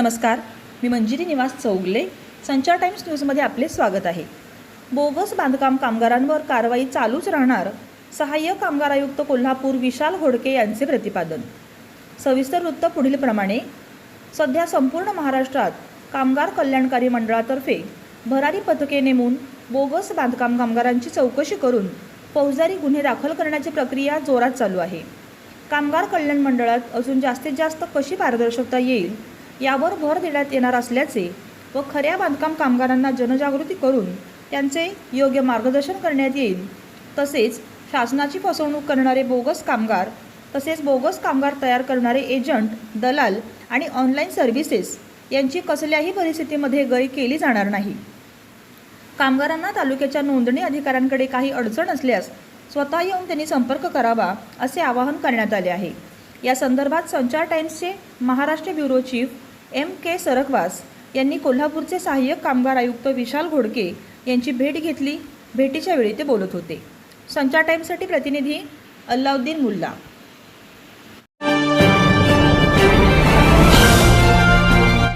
नमस्कार. मी मंजिरी निवास चौगले. संचार टाइम्स न्यूजमध्ये आपले स्वागत आहे. बोगस बांधकाम कामगारांवर कारवाई चालूच राहणार सहाय्यक कामगार आयुक्त कोल्हापूर विशाल होडके यांचे प्रतिपादन. सविस्तर वृत्त पुढीलप्रमाणे. सध्या संपूर्ण महाराष्ट्रात कामगार कल्याणकारी मंडळातर्फे भरारी पथके नेमून बोगस बांधकाम कामगारांची चौकशी करून फौजदारी गुन्हे दाखल करण्याची प्रक्रिया जोरात चालू आहे. कामगार कल्याण मंडळात अजून जास्तीत जास्त कशी पारदर्शकता येईल यावर भर देण्यात येणार असल्याचे व खऱ्या बांधकाम कामगारांना जनजागृती करून त्यांचे योग्य मार्गदर्शन करण्यात येईल. तसेच शासनाची फसवणूक करणारे बोगस कामगार तसेच बोगस कामगार तयार करणारे एजंट दलाल आणि ऑनलाईन सर्व्हिसेस यांची कसल्याही परिस्थितीमध्ये गय केली जाणार नाही. कामगारांना तालुक्याच्या नोंदणी अधिकाऱ्यांकडे काही अडचण असल्यास स्वतः येऊन त्यांनी संपर्क करावा असे आवाहन करण्यात आले आहे. या संदर्भात संचार टाइम्सचे Maharashtra bureau chief M K Sarkavas यांनी कोल्हापूरचे सहाय्यक कामगार आयुक्त विशाल घोडके यांची भेट घेतली. भेटीच्या वेळी ते बोलत होते. संचार टाईमसाठी प्रतिनिधी अल्लाउद्दीन मुल्ला.